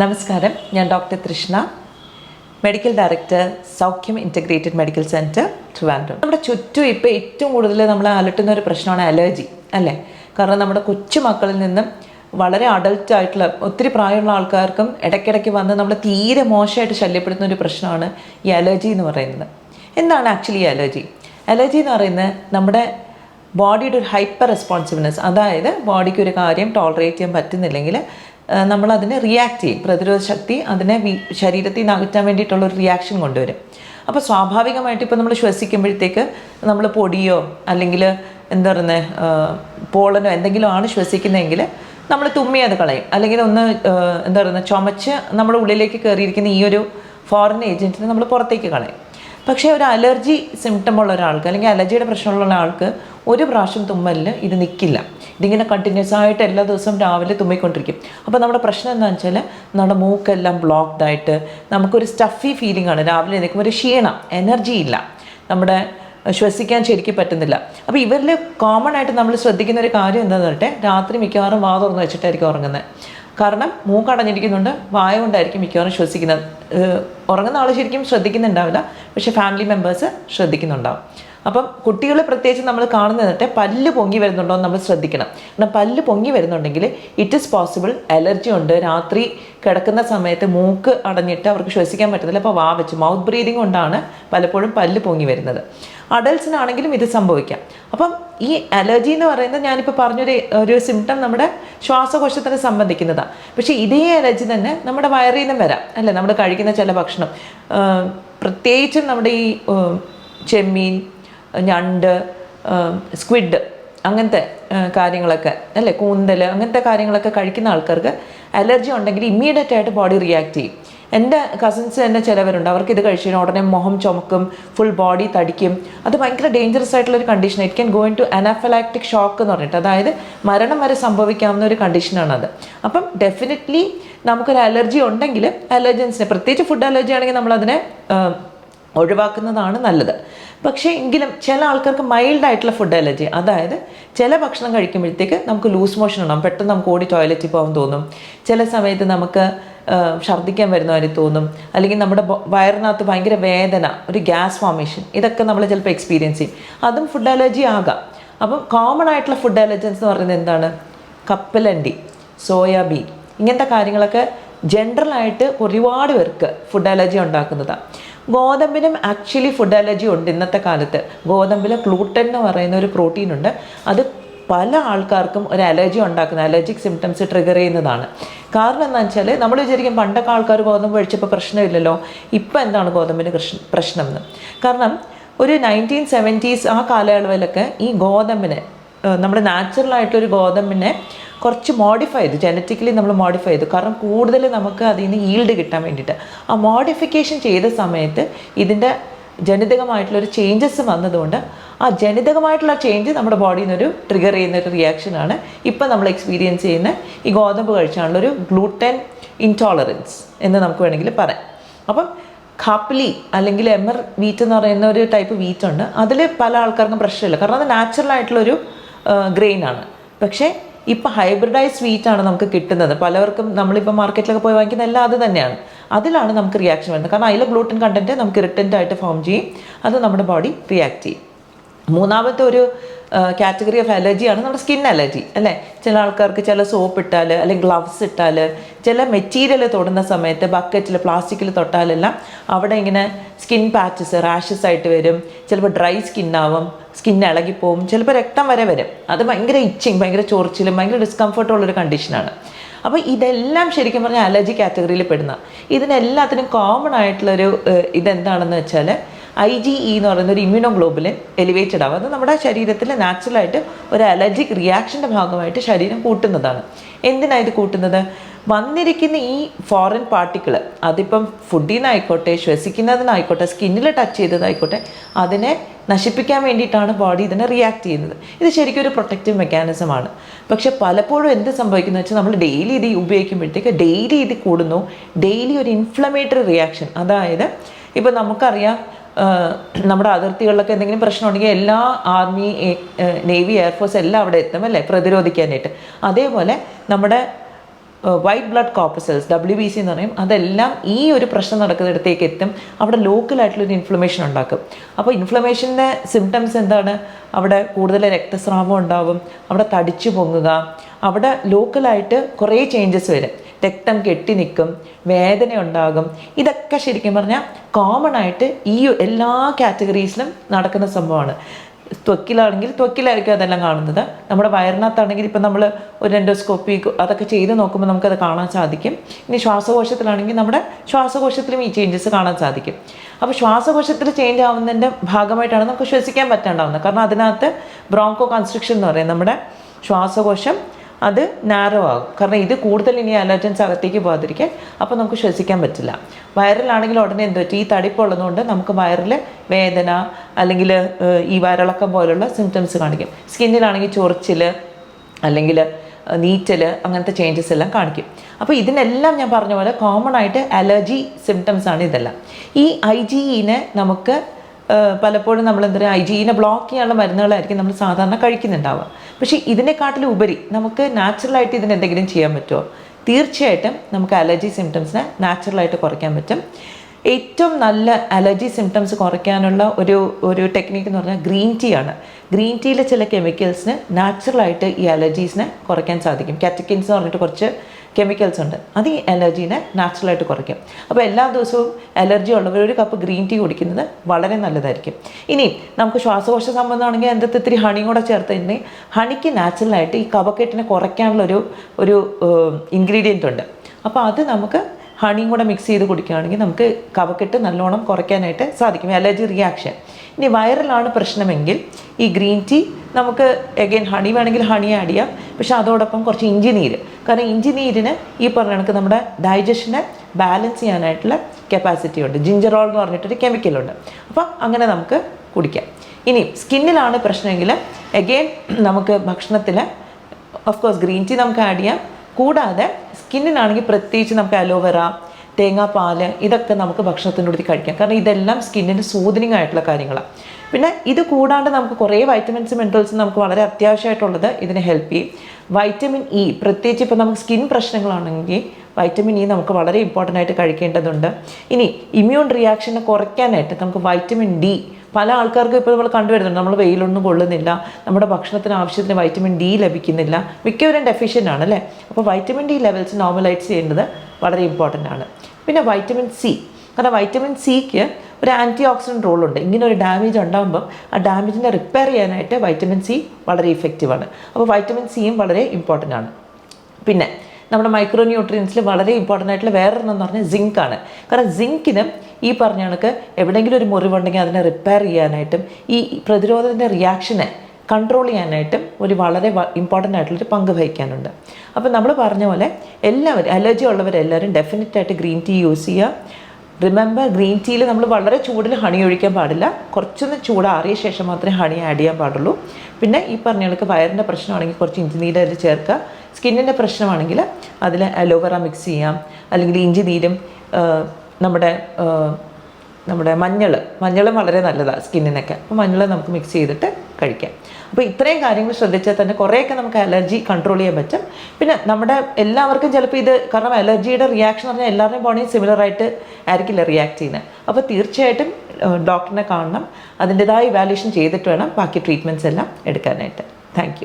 നമസ്കാരം ഞാൻ doctor Trishna medical director Soukhyam integrated medical centre Trivandrum. നമ്മുടെ ചുറ്റും ഇപ്പോൾ ഏറ്റവും കൂടുതൽ നമ്മൾ അലട്ടുന്ന ഒരു പ്രശ്നമാണ് അലർജി അല്ലേ? കാരണം നമ്മുടെ കൊച്ചു മക്കളിൽ നിന്നും വളരെ അഡൽട്ട് ആയിട്ടുള്ള ഒത്തിരി പ്രായമുള്ള ആൾക്കാർക്കും ഇടയ്ക്കിടയ്ക്ക് വന്ന് നമ്മൾ തീരെ മോശമായിട്ട് ശല്യപ്പെടുന്ന ഒരു പ്രശ്നമാണ് ഈ അലർജി എന്ന് പറയുന്നത്. എന്താണ് ആക്ച്വലി അലർജി? അലർജി എന്ന് പറയുന്നത് നമ്മുടെ ബോഡിയുടെ ഒരു ഹൈപ്പർ റെസ്പോൺസിവ്നെസ് അതായത് ബോഡിക്ക് ഒരു കാര്യം ടോളറേറ്റ് ചെയ്യാൻ പറ്റുന്നില്ലെങ്കിൽ നമ്മൾ അതിനെ റിയാക്ട് ചെയ്യും. പ്രതിരോധ ശക്തി അതിനെ ശരീരത്തിൽ നിന്ന് അകറ്റാൻ വേണ്ടിയിട്ടുള്ള ഒരു റിയാക്ഷൻ കൊണ്ടുവരും. അപ്പോൾ സ്വാഭാവികമായിട്ട് ഇപ്പോൾ നമ്മൾ ശ്വസിക്കുമ്പോഴത്തേക്ക് നമ്മൾ പൊടിയോ അല്ലെങ്കിൽ എന്താ പറയുന്നത് പോളനോ എന്തെങ്കിലും ആണ് ശ്വസിക്കുന്നതെങ്കിൽ നമ്മൾ തുമ്മി അത് കളയും. അല്ലെങ്കിൽ ഒന്ന് എന്താ പറയുന്നത് ചുമച്ച് നമ്മുടെ ഉള്ളിലേക്ക് കയറിയിരിക്കുന്ന ഈ ഒരു ഫോറിൻ ഏജന്റിനെ നമ്മൾ പുറത്തേക്ക് കളയും. പക്ഷേ ഒരു അലർജി സിംറ്റം ഉള്ള ഒരാൾക്ക് അല്ലെങ്കിൽ അലർജിയുടെ പ്രശ്നമുള്ള ഒരാൾക്ക് ഒരു പ്രാവശ്യം തുമ്മലിൽ ഇത് നിൽക്കില്ല ഇതിങ്ങനെ കണ്ടിന്യൂസ് ആയിട്ട് എല്ലാ ദിവസവും രാവിലെ തുമ്മിക്കൊണ്ടിരിക്കും. അപ്പോൾ നമ്മുടെ പ്രശ്നം എന്താണെന്ന് വെച്ചാൽ നമ്മുടെ മൂക്കെല്ലാം ബ്ലോക്ക്ഡ് ആയിട്ട് നമുക്കൊരു സ്റ്റഫി ഫീലിംഗ് ആണ്. രാവിലെ എഴുന്നേൽക്കുമ്പോൾ ഒരു ക്ഷീണം എനർജി ഇല്ല. നമ്മുടെ ശ്വസിക്കാൻ ശരിക്കും പറ്റുന്നില്ല. അപ്പോൾ ഇവരിൽ കോമൺ ആയിട്ട് നമ്മൾ ശ്രദ്ധിക്കുന്ന ഒരു കാര്യം എന്താണെന്ന് പറയട്ടെ രാത്രി മിക്കവാറും വാ തുറന്ന് വെച്ചിട്ടായിരിക്കും ഉറങ്ങുന്നത് കാരണം മൂക്കടഞ്ഞിരിക്കുന്നുണ്ട് വായ കൊണ്ടായിരിക്കും മിക്കവാറും ശ്വസിക്കുന്നത്. ഉറങ്ങുന്ന ആൾ ശരിക്കും ശ്രദ്ധിക്കുന്നുണ്ടാവില്ല പക്ഷേ ഫാമിലി മെമ്പേഴ്സ് ശ്രദ്ധിക്കുന്നുണ്ടാവും. അപ്പം കുട്ടികൾ പ്രത്യേകിച്ച് നമ്മൾ കാണുന്നതിട്ട് പല്ല് പൊങ്ങി വരുന്നുണ്ടോ എന്ന് നമ്മൾ ശ്രദ്ധിക്കണം. കാരണം പല്ല് പൊങ്ങി വരുന്നുണ്ടെങ്കിൽ ഇറ്റ് ഈസ് പോസിബിൾ അലർജി ഉണ്ട്. രാത്രി കിടക്കുന്ന സമയത്ത് മൂക്ക് അടഞ്ഞിട്ട് അവർക്ക് ശ്വസിക്കാൻ പറ്റുന്നില്ല അപ്പോൾ വാ വെച്ച് മൗത്ത് ബ്രീതിങ് കൊണ്ടാണ് പലപ്പോഴും പല്ല് പൊങ്ങി വരുന്നത്. അഡൽസിനാണെങ്കിലും ഇത് സംഭവിക്കാം. അപ്പം ഈ അലർജി എന്ന് പറയുന്നത് ഞാനിപ്പോൾ പറഞ്ഞൊരു ഒരു സിംറ്റം നമ്മുടെ ശ്വാസകോശത്തിനെ സംബന്ധിക്കുന്നതാണ്. പക്ഷേ ഇതേ അലർജി തന്നെ നമ്മുടെ വയറിൽ നിന്നും വരാം. അല്ലേ? നമ്മൾ കഴിക്കുന്ന ചില ഭക്ഷണം. പ്രത്യേകിച്ചും നമ്മുടെ ഈ ചെമ്മീൻ ഞണ്ട് സ്ക്വിഡ് അങ്ങനത്തെ കാര്യങ്ങളൊക്കെ അല്ലേ? കൂന്തൽ അങ്ങനത്തെ കാര്യങ്ങളൊക്കെ കഴിക്കുന്ന ആൾക്കാർക്ക് അലർജി ഉണ്ടെങ്കിൽ ഇമ്മീഡിയറ്റ് ആയിട്ട് ബോഡി റിയാക്ട് ചെയ്യും. എന്റെ കസിൻസ് തന്നെ ചിലവരുണ്ട്. അവർക്ക് ഇത് കഴിച്ചു കഴിഞ്ഞാൽ ഉടനെ മുഖം ചുമക്കും ഫുൾ ബോഡി തടിക്കും. അത് ഭയങ്കര ഡേഞ്ചറസ് ആയിട്ടുള്ള ഒരു condition it can going to anaphylactic shock എന്ന് പറഞ്ഞിട്ട്. അതായത് മരണം വരെ സംഭവിക്കാവുന്ന ഒരു കണ്ടീഷനാണത് അപ്പം ഡെഫിനറ്റ്ലി നമുക്കൊരു അലർജി ഉണ്ടെങ്കിൽ അലർജൻസിനെ പ്രത്യേകിച്ച് ഫുഡ് അലർജി ആണെങ്കിൽ നമ്മളതിനെ ഒഴിവാക്കുന്നതാണ് നല്ലത്. പക്ഷേ എങ്കിലും ചില ആൾക്കാർക്ക് മൈൽഡ് ആയിട്ടുള്ള ഫുഡ് അലർജി അതായത് ചില ഭക്ഷണം കഴിക്കുമ്പോഴത്തേക്ക് നമുക്ക് ലൂസ് മോഷൻ ഉണ്ടാകും പെട്ടെന്ന് നമുക്ക് ഓടി ടോയ്ലറ്റിൽ പോകാൻ തോന്നും. ചില സമയത്ത് നമുക്ക് ഛർദ്ദിക്കാൻ വരുന്ന തോന്നും. അല്ലെങ്കിൽ നമ്മുടെ വയറിനകത്ത് ഭയങ്കര വേദന ഒരു ഗ്യാസ് ഫോർമേഷൻ ഇതൊക്കെ നമ്മൾ ചിലപ്പോൾ എക്സ്പീരിയൻസ് ചെയ്യും. അതും ഫുഡ് അലർജി ആകാം. അപ്പം കോമൺ ആയിട്ടുള്ള ഫുഡ് അലർജൻസ് എന്ന് പറയുന്നത് എന്താണ്? കപ്പലണ്ടി സോയാബീൻ ഇങ്ങനത്തെ കാര്യങ്ങളൊക്കെ ജനറലായിട്ട് ഒരുപാട് പേർക്ക് ഫുഡ് അലർജി ഉണ്ടാക്കുന്നതാണ് ഗോതമ്പിനും ആക്ച്വലി ഫുഡ് അലർജി ഉണ്ട് ഇന്നത്തെ കാലത്ത്. ഗോതമ്പിൽ ഗ്ലൂട്ടൻ എന്ന് പറയുന്ന ഒരു പ്രോട്ടീൻ ഉണ്ട്. അത് പല ആൾക്കാർക്കും ഒരു അലർജി ഉണ്ടാക്കുന്ന അലർജിക് സിംറ്റംസ് ട്രിഗർ ചെയ്യുന്നതാണ്. കാരണം എന്താണെന്ന് വെച്ചാൽ നമ്മൾ വിചാരിക്കും പണ്ടൊക്കെ ആൾക്കാർ ഗോതമ്പ് കഴിച്ചപ്പോൾ പ്രശ്നമില്ലല്ലോ. ഇപ്പം എന്താണ് ഗോതമ്പിന് പ്രശ്നം എന്ന് കാരണം ഒരു നയന്റീൻ സെവന്റീസ് ആ കാലയളവിലൊക്കെ ഈ ഗോതമ്പിനെ നമ്മുടെ നാച്ചുറലായിട്ടൊരു ഗോതമ്പിനെ കുറച്ച് മോഡിഫൈ ചെയ്തു. ജനറ്റിക്കലി നമ്മൾ മോഡിഫൈ ചെയ്തു. കാരണം കൂടുതൽ നമുക്ക് അതിൽ നിന്ന് ഈൽഡ് കിട്ടാൻ വേണ്ടിയിട്ട്. ആ മോഡിഫിക്കേഷൻ ചെയ്ത സമയത്ത് ഇതിന്റെ ജനിതകമായിട്ടുള്ളൊരു ചേഞ്ചസ് വന്നതുകൊണ്ട് ആ ജനിതകമായിട്ടുള്ള ചേഞ്ച് നമ്മുടെ ബോഡിയിൽ നിന്നൊരു ട്രിഗർ ചെയ്യുന്ന ഒരു റിയാക്ഷനാണ് ഇപ്പം നമ്മൾ എക്സ്പീരിയൻസ് ചെയ്യുന്ന ഈ ഗോതമ്പ് കഴിച്ചാണുള്ളൊരു ഗ്ലൂട്ടൻ ഇൻടോളറൻസ് എന്ന് നമുക്ക് വേണമെങ്കിൽ പറയാം. അപ്പം ഖാപ്ലി അല്ലെങ്കിൽ എമർ വീറ്റ് എന്ന് പറയുന്ന ഒരു ടൈപ്പ് വീറ്റ് ഉണ്ട്. അതിൽ പല ആൾക്കാർക്കും പ്രശ്നമില്ല കാരണം അത് നാച്ചുറൽ ആയിട്ടുള്ളൊരു ഗ്രെയിൻ ആണ്. പക്ഷേ ഇപ്പം ഹൈബ്രിഡൈസ് സ്വീറ്റ് ആണ് നമുക്ക് കിട്ടുന്നത്. പലവർക്കും നമ്മളിപ്പോൾ മാർക്കറ്റിലൊക്കെ പോയി വാങ്ങിക്കുന്ന എല്ലാം അത് തന്നെയാണ്. അതിലാണ് നമുക്ക് റിയാക്ഷൻ വരുന്നത്. കാരണം അതിലെ ഗ്ലൂട്ടൻ കണ്ടന്റ് നമുക്ക് റിട്ടന്റ് ആയിട്ട് ഫോം ചെയ്യും. അത് നമ്മുടെ ബോഡി റിയാക്ട് ചെയ്യും. മൂന്നാമത്തെ ഒരു കാറ്റഗറി ഓഫ് അലർജിയാണ് നമ്മുടെ സ്കിൻ അലർജി അല്ലേ? ചില ആൾക്കാർക്ക് ചില സോപ്പ് ഇട്ടാൽ അല്ലെങ്കിൽ ഗ്ലൗസ് ഇട്ടാൽ ചില മെറ്റീരിയൽ തൊടുന്ന സമയത്ത് ബക്കറ്റിൽ പ്ലാസ്റ്റിക്കിൽ തൊട്ടാലെല്ലാം അവിടെ ഇങ്ങനെ സ്കിൻ പാച്ചസ് റാഷസ് ആയിട്ട് വരും. ചിലപ്പോൾ ഡ്രൈ സ്കിന്നാവും സ്കിൻ ഇളകിപ്പോവും. ചിലപ്പോൾ രക്തം വരെ വരും. അത് ഭയങ്കര ഇച്ചിങ് ഭയങ്കര ചൊറിച്ചിലും ഭയങ്കര ഡിസ്കംഫർട്ടുള്ളൊരു കണ്ടീഷനാണ് അപ്പോൾ ഇതെല്ലാം ശരിക്കും പറഞ്ഞാൽ അലർജി കാറ്റഗറിയിൽ പെടുന്ന. ഇതിനെല്ലാത്തിനും കോമൺ ആയിട്ടുള്ളൊരു ഇതെന്താണെന്ന് വെച്ചാൽ ഐ ജി ഇ എന്ന് പറയുന്ന ഒരു ഇമ്മ്യൂണോഗ്ലോബുലിൻ എലിവേറ്റഡ് ആവും. അത് നമ്മുടെ ശരീരത്തിൽ നാച്ചുറലായിട്ട് ഒരു അലർജിക് റിയാക്ഷന്റെ ഭാഗമായിട്ട് ശരീരം കൂട്ടുന്നതാണ്. എന്തിനാണ് ഇത് കൂട്ടുന്നത്? വന്നിരിക്കുന്ന ഈ ഫോറിൻ പാർട്ടിക്കിൾ അതിപ്പം ഫുഡിൽ നിന്നായിക്കോട്ടെ ശ്വസിക്കുന്നതിനായിക്കോട്ടെ സ്കിന്നിൽ ടച്ച് ചെയ്തതായിക്കോട്ടെ അതിനെ നശിപ്പിക്കാൻ വേണ്ടിയിട്ടാണ് ബോഡി ഇതിനെ റിയാക്ട് ചെയ്യുന്നത്. ഇത് ശരിക്കും ഒരു പ്രൊട്ടക്റ്റീവ് മെക്കാനിസമാണ് പക്ഷെ പലപ്പോഴും എന്ത് സംഭവിക്കുന്നത് വെച്ചാൽ നമ്മൾ ഡെയിലി ഇത് ഉപയോഗിക്കുമ്പോഴത്തേക്ക് ഡെയിലി ഇത് കൂടുന്നു. ഡെയിലി ഒരു ഇൻഫ്ലമേറ്ററി റിയാക്ഷൻ അതായത് ഇപ്പോൾ നമുക്കറിയാം നമ്മുടെ അതിർത്തികളിലൊക്കെ എന്തെങ്കിലും പ്രശ്നം ഉണ്ടെങ്കിൽ എല്ലാ ആർമി നേവി എയർഫോഴ്സ് എല്ലാം അവിടെ എത്തും അല്ലേ? പ്രതിരോധിക്കാനായിട്ട്. അതേപോലെ നമ്മുടെ white blood corpuscles W B C എന്ന് പറയും. അതെല്ലാം ഈ ഒരു പ്രശ്നം നടക്കുന്നിടത്തേക്ക് എത്തും. അവിടെ ലോക്കലായിട്ടുള്ളൊരു ഇൻഫ്ലമേഷൻ ഉണ്ടാക്കും. അപ്പോൾ ഇൻഫ്ലമേഷന്റെ സിംറ്റംസ് എന്താണ്? അവിടെ കൂടുതൽ രക്തസ്രാവം ഉണ്ടാവും. അവിടെ തടിച്ചു പൊങ്ങുക. അവിടെ ലോക്കലായിട്ട് കുറേ ചേഞ്ചസ് വരും. രക്തം കെട്ടി നിൽക്കും. വേദന ഉണ്ടാകും. ഇതൊക്കെ ശരിക്കും പറഞ്ഞാൽ കോമൺ ആയിട്ട് ഈ എല്ലാ കാറ്റഗറീസിലും നടക്കുന്ന സംഭവമാണ്. ത്വക്കിലാണെങ്കിൽ ത്വക്കിലായിരിക്കും അതെല്ലാം കാണുന്നത്. നമ്മുടെ വയറിനകത്താണെങ്കിൽ ഇപ്പം നമ്മൾ ഒരു എൻഡോസ്കോപ്പി അതൊക്കെ ചെയ്ത് നോക്കുമ്പോൾ നമുക്കത് കാണാൻ സാധിക്കും. ഇനി ശ്വാസകോശത്തിലാണെങ്കിൽ നമ്മുടെ ശ്വാസകോശത്തിലും ഈ ചേഞ്ചസ് കാണാൻ സാധിക്കും. അപ്പോൾ ശ്വാസകോശത്തിൽ ചേഞ്ച് ആവുന്നതിന്റെ ഭാഗമായിട്ടാണ് നമുക്ക് ശ്വസിക്കാൻ പറ്റാണ്ടാവുന്നത്. കാരണം അതിനകത്ത് ബ്രോങ്കോ കൺസ്ട്രക്ഷൻ എന്ന് പറയും. നമ്മുടെ ശ്വാസകോശം അത് നാരോ ആകും. കാരണം ഇത് കൂടുതൽ ഇനി അലർജൻസ് അകത്തേക്ക് പോകാതിരിക്കാൻ അപ്പോൾ നമുക്ക് ശ്വസിക്കാൻ പറ്റില്ല. വയറിലാണെങ്കിൽ ഉടനെ എന്ത് പറ്റും? ഈ തടിപ്പുള്ളതുകൊണ്ട് നമുക്ക് വയറിൽ വേദന അല്ലെങ്കിൽ ഈ വയറിളക്കം പോലുള്ള സിംറ്റംസ് കാണിക്കും. സ്കിന്നിലാണെങ്കിൽ ചൊറിച്ചിൽ അല്ലെങ്കിൽ നീറ്റൽ അങ്ങനത്തെ ചേഞ്ചസ് എല്ലാം കാണിക്കും. അപ്പോൾ ഇതിനെല്ലാം ഞാൻ പറഞ്ഞ പോലെ കോമൺ ആയിട്ട് അലർജി സിംറ്റംസ് ആണ് ഇതെല്ലാം. ഈ ഐ ജി ഇനെ നമുക്ക് ഏഹ് പലപ്പോഴും നമ്മൾ എന്താ ഐ ജിനെ ബ്ലോക്ക് ചെയ്യാനുള്ള മരുന്നുകളായിരിക്കും നമ്മൾ സാധാരണ കഴിക്കുന്നുണ്ടാവുക. പക്ഷേ ഇതിനെക്കാട്ടിലും ഉപരി നമുക്ക് നാച്ചുറലായിട്ട് ഇതിന് എന്തെങ്കിലും ചെയ്യാൻ പറ്റുമോ? തീർച്ചയായിട്ടും നമുക്ക് അലർജി സിംറ്റംസിനെ നാച്ചുറലായിട്ട് കുറയ്ക്കാൻ പറ്റും. ഏറ്റവും നല്ല അലർജി സിംറ്റംസ് കുറയ്ക്കാനുള്ള ഒരു ഒരു ടെക്നിക്ക് എന്ന് പറഞ്ഞാൽ ഗ്രീൻ ടീ ആണ്. ഗ്രീൻ ടീയിലെ ചില കെമിക്കൽസിന് നാച്ചുറലായിട്ട് ഈ അലർജീസിനെ കുറയ്ക്കാൻ സാധിക്കും. കാറ്റക്കിൻസ് എന്ന് പറഞ്ഞിട്ട് കുറച്ച് കെമിക്കൽസ് ഉണ്ട്. അത് ഈ അലർജീനെ നാച്ചുറലായിട്ട് കുറയ്ക്കും. അപ്പോൾ എല്ലാ ദിവസവും അലർജി ഉള്ളവർ ഒരു കപ്പ് ഗ്രീൻ ടീ കുടിക്കുന്നത് വളരെ നല്ലതായിരിക്കും. ഇനി നമുക്ക് ശ്വാസകോശ സംബന്ധമാണെങ്കിൽ അകത്ത് ഇത്തിരി ഹണിയും കൂടെ ചേർത്ത് തന്നെ ഹണിക്ക് നാച്ചുറലായിട്ട് ഈ കഫക്കെട്ടിനെ കുറയ്ക്കാനുള്ള ഒരു ഒരു ഇൻഗ്രീഡിയന്റ് ഉണ്ട്. അപ്പോൾ അത് നമുക്ക് ഹണിയും കൂടെ മിക്സ് ചെയ്ത് കുടിക്കുകയാണെങ്കിൽ നമുക്ക് കവക്കെട്ട് നല്ലോണം കുറയ്ക്കാനായിട്ട് സാധിക്കും. അലർജി റിയാക്ഷൻ ഇനി വൈറലാണ് പ്രശ്നമെങ്കിൽ ഈ ഗ്രീൻ ടീ നമുക്ക് എഗെയിൻ ഹണി വേണമെങ്കിൽ ഹണി ആഡ് ചെയ്യാം. പക്ഷേ അതോടൊപ്പം കുറച്ച് ഇഞ്ചി നീര്. കാരണം ഇഞ്ചി നീരിന് ഈ പറഞ്ഞ കണക്ക് നമ്മുടെ ഡൈജഷനെ ബാലൻസ് ചെയ്യാനായിട്ടുള്ള കപ്പാസിറ്റി ഉണ്ട്. ജിഞ്ചറോൾ എന്ന് പറഞ്ഞിട്ടൊരു കെമിക്കലുണ്ട് അപ്പോൾ അങ്ങനെ നമുക്ക് കുടിക്കാം. ഇനി സ്കിന്നിലാണ് പ്രശ്നമെങ്കിൽ എഗെയിൻ നമുക്ക് ഭക്ഷണത്തിൽ ഓഫ് കോഴ്സ് ഗ്രീൻ ടീ നമുക്ക് ആഡ് ചെയ്യാം. കൂടാതെ സ്കിന്നിനാണെങ്കിൽ പ്രത്യേകിച്ച് നമുക്ക് അലോവെറ തേങ്ങാപ്പാൽ ഇതൊക്കെ നമുക്ക് ഭക്ഷണത്തിന്റെ കൂടി കഴിക്കാം. കാരണം ഇതെല്ലാം സ്കിന്നിന് സൂതനിങ് ആയിട്ടുള്ള കാര്യങ്ങളാണ്. പിന്നെ ഇത് കൂടാണ്ട് നമുക്ക് കുറേ വൈറ്റമിൻസ് മിനറൽസ് നമുക്ക് വളരെ അത്യാവശ്യമായിട്ടുള്ളത് ഇതിനെ ഹെൽപ്പ് ചെയ്യും. വൈറ്റമിൻ ഇ പ്രത്യേകിച്ച് ഇപ്പോൾ നമുക്ക് സ്കിൻ പ്രശ്നങ്ങളാണെങ്കിൽ വൈറ്റമിൻ ഇ നമുക്ക് വളരെ ഇമ്പോർട്ടന്റ് ആയിട്ട് കഴിക്കേണ്ടതുണ്ട്. ഇനി ഇമ്മ്യൂൺ റിയാക്ഷനെ കുറയ്ക്കാനായിട്ട് നമുക്ക് വൈറ്റമിൻ ഡി പല ആൾക്കാർക്കും ഇപ്പോൾ നമ്മൾ കണ്ടുവരുന്നുണ്ട്. നമ്മൾ വെയിലൊന്നും കൊള്ളുന്നില്ല. നമ്മുടെ ഭക്ഷണത്തിന് ആവശ്യത്തിന് വൈറ്റമിൻ ഡി ലഭിക്കുന്നില്ല. മിക്കവരും ഡെഫിഷ്യന്റ് ആണ് അല്ലേ? അപ്പോൾ വൈറ്റമിൻ ഡി ലെവൽസ് നോർമലൈസ് ചെയ്യേണ്ടത് വളരെ ഇമ്പോർട്ടന്റ് ആണ്. പിന്നെ വൈറ്റമിൻ സി കാരണം വൈറ്റമിൻ സിക്ക് ഒരു ആന്റി ഓക്സിഡന്റ് റോളുണ്ട് ഇങ്ങനെ ഒരു ഡാമേജ് ഉണ്ടാകുമ്പം ആ ഡാമേജിനെ റിപ്പയർ ചെയ്യാനായിട്ട് വൈറ്റമിൻ സി വളരെ ഇഫക്റ്റീവാണ് അപ്പോൾ വൈറ്റമിൻ സിയും വളരെ ഇമ്പോർട്ടന്റ് ആണ്. പിന്നെ നമ്മുടെ മൈക്രോ ന്യൂട്രിയൻസിൽ വളരെ ഇമ്പോർട്ടന്റ് ആയിട്ടുള്ള വേറൊരെണ്ണം എന്ന് പറഞ്ഞാൽ ആണ്. കാരണം സിങ്കിന് ഈ പറഞ്ഞ കണക്ക് എവിടെയെങ്കിലും ഒരു മുറിവുണ്ടെങ്കിൽ അതിനെ റിപ്പയർ ചെയ്യാനായിട്ടും ഈ പ്രതിരോധത്തിന്റെ റിയാക്ഷനെ കൺട്രോൾ ചെയ്യാനായിട്ടും ഒരു വളരെ ഇമ്പോർട്ടന്റ് ആയിട്ടുള്ളൊരു പങ്ക് വഹിക്കാനുണ്ട്. അപ്പോൾ നമ്മൾ പറഞ്ഞ പോലെ എല്ലാവരും അലർജി ഉള്ളവരെല്ലാവരും ഡെഫിനറ്റായിട്ട് ഗ്രീൻ ടീ യൂസ് ചെയ്യുക. റിമെമ്പർ ഗ്രീൻ ടീയിൽ നമ്മൾ വളരെ ചൂടിൽ ഹണി ഒഴിക്കാൻ പാടില്ല. കുറച്ചൊന്ന് ചൂടാറിയ ശേഷം മാത്രമേ ഹണി ആഡ് ചെയ്യാൻ പാടുള്ളൂ. പിന്നെ ഈ പറഞ്ഞ കണക്ക് വയറിന്റെ പ്രശ്നമാണെങ്കിൽ കുറച്ച് ഇഞ്ചി നീര് അതിൽ ചേർക്കുക. സ്കിന്നിന്റെ പ്രശ്നമാണെങ്കിൽ അതിൽ അലോവേറ മിക്സ് ചെയ്യാം. അല്ലെങ്കിൽ ഇഞ്ചി നീരും നമ്മുടെ നമ്മുടെ മഞ്ഞൾ മഞ്ഞൾ വളരെ നല്ലതാണ് സ്കിന്നിനൊക്കെ. അപ്പോൾ മഞ്ഞൾ നമുക്ക് മിക്സ് ചെയ്തിട്ട് കഴിക്കാം. അപ്പോൾ ഇത്രയും കാര്യങ്ങൾ ശ്രദ്ധിച്ചാൽ തന്നെ കുറേയൊക്കെ നമുക്ക് അലർജി കൺട്രോൾ ചെയ്യാൻ പറ്റും. പിന്നെ നമ്മുടെ എല്ലാവർക്കും ചിലപ്പോൾ ഇത് കാരണം അലർജിയുടെ റിയാക്ഷൻ പറഞ്ഞാൽ എല്ലാവരുടെയും സിമിലർ ആയിട്ട് ആയിരിക്കില്ല റിയാക്ട് ചെയ്യുന്നത് അപ്പോൾ തീർച്ചയായിട്ടും ഡോക്ടറിനെ കാണണം. അതിന്റെതായ ഇവാലുവേഷൻ ചെയ്തിട്ട് വേണം ബാക്കി ട്രീറ്റ്മെന്റ്സ് എല്ലാം എടുക്കാനായിട്ട്. താങ്ക്